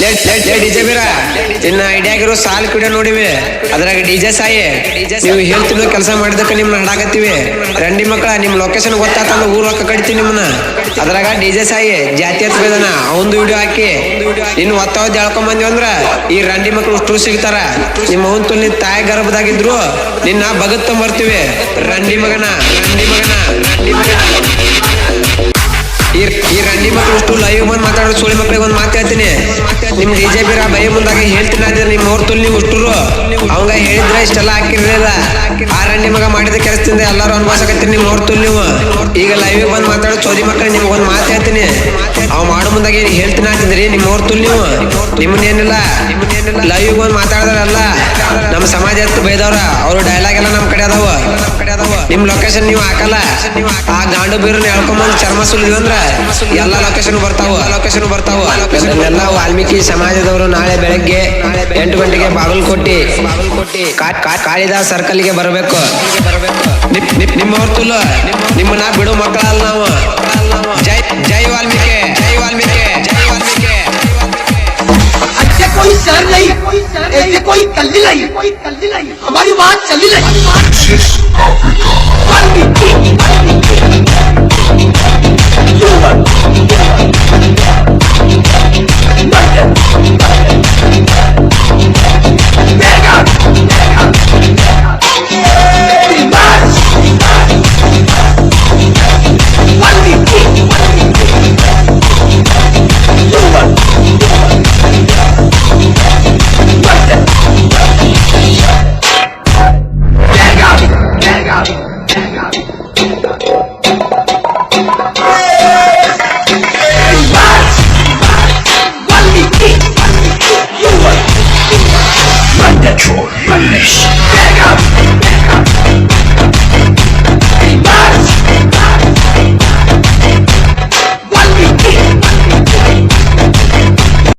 DJ ಬೀರ ಇನ್ನ idea ಆಗಿರೋ ಸಾಲ್ ಕಿಡ ನೋಡಿವಿ. ಅದ್ರಾಗ ಡಿಜೆ ಸಾಯಿ, ನೀವು ಹೇಳ್ತಿರೋ ಕೆಲಸ ಮಾಡಿದಕ್ಕೆ ನಿಮ್ನ ಹಾಡಾಕತ್ತೀವಿ ರಂಡಿ ಮಕ್ಕಳ, ನಿಮ್ ಲೊಕೇಶನ್ ಗೊತ್ತಾತಂದ್ರೆ ಊರ್ ರೊಕ್ಕ ಕಡಿತೀವಿ ನಿಮ್ಮನ್ನ. ಅದ್ರಾಗ ಡಿಜೆ ಸಾಯಿ, ಜಾತಿ ಹತ್ಬೇದನ ಅವಂದು ವಿಡಿಯೋ ಹಾಕಿ. ಇನ್ನು ಒತ್ತಾವದ್ ಹೇಳ್ಕೊಂಡ್ ಬಂದ್ವಿ ಅಂದ್ರ ಈ ರಂಡಿ ಮಕ್ಕಳು ಅಷ್ಟು ಸಿಗ್ತಾರ. ನಿಮ್ಮ ಅವನ್ ತುಲ್ ತಾಯಿ ಗರ್ಭದಾಗಿದ್ರು, ನಿನ್ನ ಬಗತ್ ಬರ್ತೀವಿ ರಂಡಿ ಮಗನ ರಂಡಿ ಮಗನ ಈ ರಂಡಿ ಮಕ್ಕಳು ಅಷ್ಟು ಲೈವ್ ಬಂದ್ ಮಾತಾಡೋ ಸುಳಿ ಮಕ್ಕಳಿಗೆ ಒಂದ್ ಮಾತು ಡಿಜೆ ಬೀರ ಬೈ ಮುಂದಾಗ ಹೇಳ್ತೀನಿ ನಿಮ್ಮ ನಿಮ್ ಅವ್ರ ತುಲ್ ನೀವು ಅವಂಗ ಹೇಳಿದ್ರೆ ಇಷ್ಟೆಲ್ಲ ಹಾಕಿರ್ಲಿಲ್ಲ. ಆರಣ್ಯ ಮಗ ಮಾಡಿದ ಕೆಲಸದಿಂದ ಎಲ್ಲಾರು ಅನ್ಭವಿಸಕತ್ತೀರಿ ನಿಮ್ ಅವ್ರ ತುಲ್ ನೀವು. ಈಗ ಲೈವ್ ಬಂದ್ ಮಾತಾಡ ಚೋದಿ ಮಕ್ಕಳ ನಿಮ್ಗೆ ಒಂದ್ ಮಾತು ಹೇಳ್ತೀನಿ. ಅವ್ ಮಾಡೋ ಮುಂದಾಗ ಏನ್ ಹೇಳ್ತೀನಿ ಅಂತಿದ್ರಿ ನಿಮ್ ಅವ್ರ ತುಲ್ ನೀವು. ನಿಮ್ಮನ್ನೇನಿಲ್ಲ ಲೈವ್ ಬಂದ್ ಮಾತಾಡದಲ್ಲ ನಮ್ಮ ಸಮಾಜ ಎತ್ತು ಬೈದವ್ರ. ಅವ್ರ ಡೈಲಾಗ್ ಎಲ್ಲ ನಮ್ ಕಡೆ ಅದಾವ. ನಿಮ್ ಲೊಕೇಶನ್ ನೀವು ಹಾಕಲ್ಲ. ಆ ಗಾಂಡು ಬೀರನ್ನ ಹೇಳ್ಕೊಂಬಂದ್ ಚರ್ಮ ಸುಲಿದ್ವಿ ಅಂದ್ರ ಎಲ್ಲಾ ಲೊಕೇಶನ್ ಬರ್ತಾವ. ಲೊಕೇಶನ್ ಬರ್ತಾವ. ವಾಲ್ಮೀಕಿ ಸಮಾಜದವರು ನಾಳೆ ಬೆಳಗ್ಗೆ ಎಂಟು ಗಂಟೆಗೆ ಬಾಗಲಕೋಟೆ ಬಾಗಲಕೋಟೆ ಕಾಳಿದಾಸ್ ಸರ್ಕಲ್ ಗೆ ಬರಬೇಕು ನಿಮ್- ನಿಮ್- ನಿಮ್ಮ ಹೊರ್ತುಲ್ಲ ನಿಮ್ಮನ್ನ ಬಿಡು ಮಕ್ಕಳಲ್ಲ ನಾವು ಜೈ ಜೈ ವಾಲ್ಮೀಕಿ ಜೈ ವಾಲ್ಮೀಕಿ ಜೈ ವಾಲ್ಮೀಕಿ ऐसे कोई सर नहीं ऐसे कोई कल्ली नहीं हमारी बात चली नहीं unnatural madness. Take up!